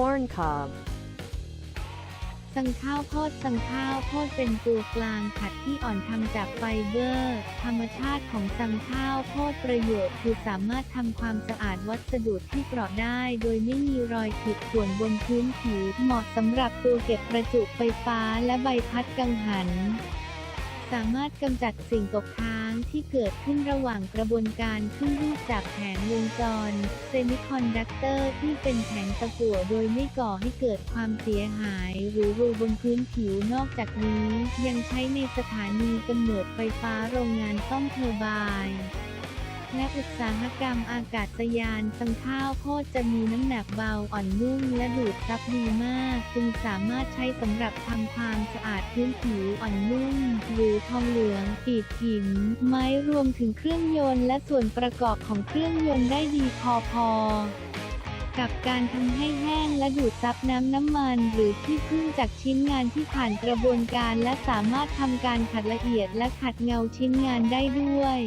corn cob, สังข้าวโพดสังข้าวโพดเป็นตัวกลางขัดที่อ่อนทำจากไฟเบอร์ ธรรมชาติของสังข้าวโพดประโยชน์คือสามารถทำความสะอาดวัสดุที่เปราะได้ โดยไม่มีรอยขีดข่วนบนพื้นผิวเหมาะสำหรับตัวเก็บประจุไฟฟ้าและใบพัดกังหัน สามารถกำจัดสิ่งตกค้างที่เกิดขึ้นระหว่างกระบวนการขึ้นรูปจากแผงวงจรเซมิคอนดักเตอร์ที่เป็นแผงตะกั่วโดยไม่ก่อให้เกิดความเสียหายหรือรูบนพื้นผิวนอกจากนี้ ยังใช้ในสถานีกำเนิดไฟฟ้าโรงงานซ่อมเทอร์ไบน์ และอุตสาหกรรมอากาศยานสังข้าวโพดจะมีน้ำหนักเบาอ่อนนุ่มและดูดซับดีมาก จึงสามารถใช้สำหรับทำความสะอาดพื้นผิวอ่อนนุ่ม หรือทองเหลืองปีดหิน ไม้รวมถึงเครื่องยนต์และส่วนประกอบของเครื่องยนต์ได้ดีพอพอกับการทำให้แห้งและดูดซับน้ำน้ำมัน หรือที่พึ่งจากชิ้นงานที่ผ่านกระบวนการและสามารถทำการขัดละเอียดและขัดเงาชิ้นงานได้ด้วย